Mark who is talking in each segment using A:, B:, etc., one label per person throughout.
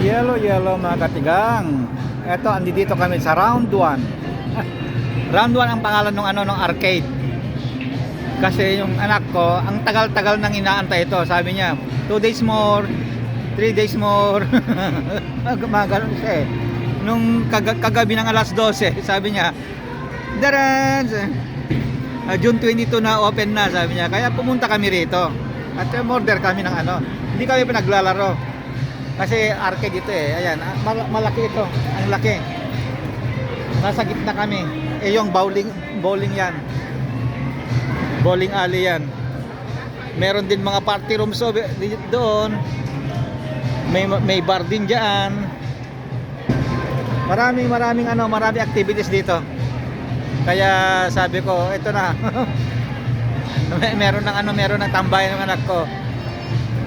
A: Yellow, yellow mga katigang. Eto, andi dito kami sa round 1. round 1 ang pangalan ng ano ng arcade. Kasi yung anak ko, ang tagal-tagal nang inaantay ito. Sabi niya, 2 days more, 3 days more. Mga ganun siya eh. Nung kag- kagabi ng alas 12, sabi niya, Daran! Ah, June 22 na open na, sabi niya. Kaya pumunta kami rito. At um, order kami ng ano. Hindi kami pinaglalaro. Kasi arcade ito eh. Ayan, ah, mal- malaki ito. Ang laki. Nasa gitna kami. Eh yung bowling, bowling yan. Bowling alley yan. Meron din mga party rooms doon. May may bar din diyan. Maraming maraming ano, maraming activities dito. Kaya sabi ko, ito na. Meron ng ano, meron ng tambayan ng anak ko.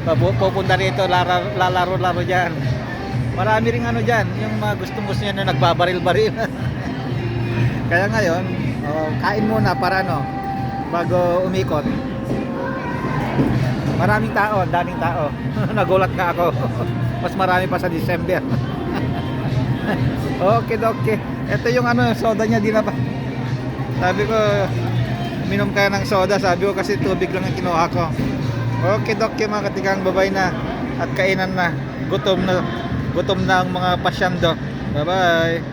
A: Pupunta rito, lalaro-laro diyan. Marami ring ano diyan, yung mga gustong-gusto niya na nagbabaril-baril. Kaya ngayon, oh, kain muna para ano, bago umikot. Maraming tao, daming tao. Nagulat nga ako. Mas marami pa sa December. okay, okay. Ito yung ano, soda niya di na pa. Sabi ko, minom kaya ng soda. Sabi ko kasi tubig lang ang kinuha ko. Okay, okay mga katigang babay na. At kainan na. Gutom na. Gutom na ang mga pasyando. Bye-bye.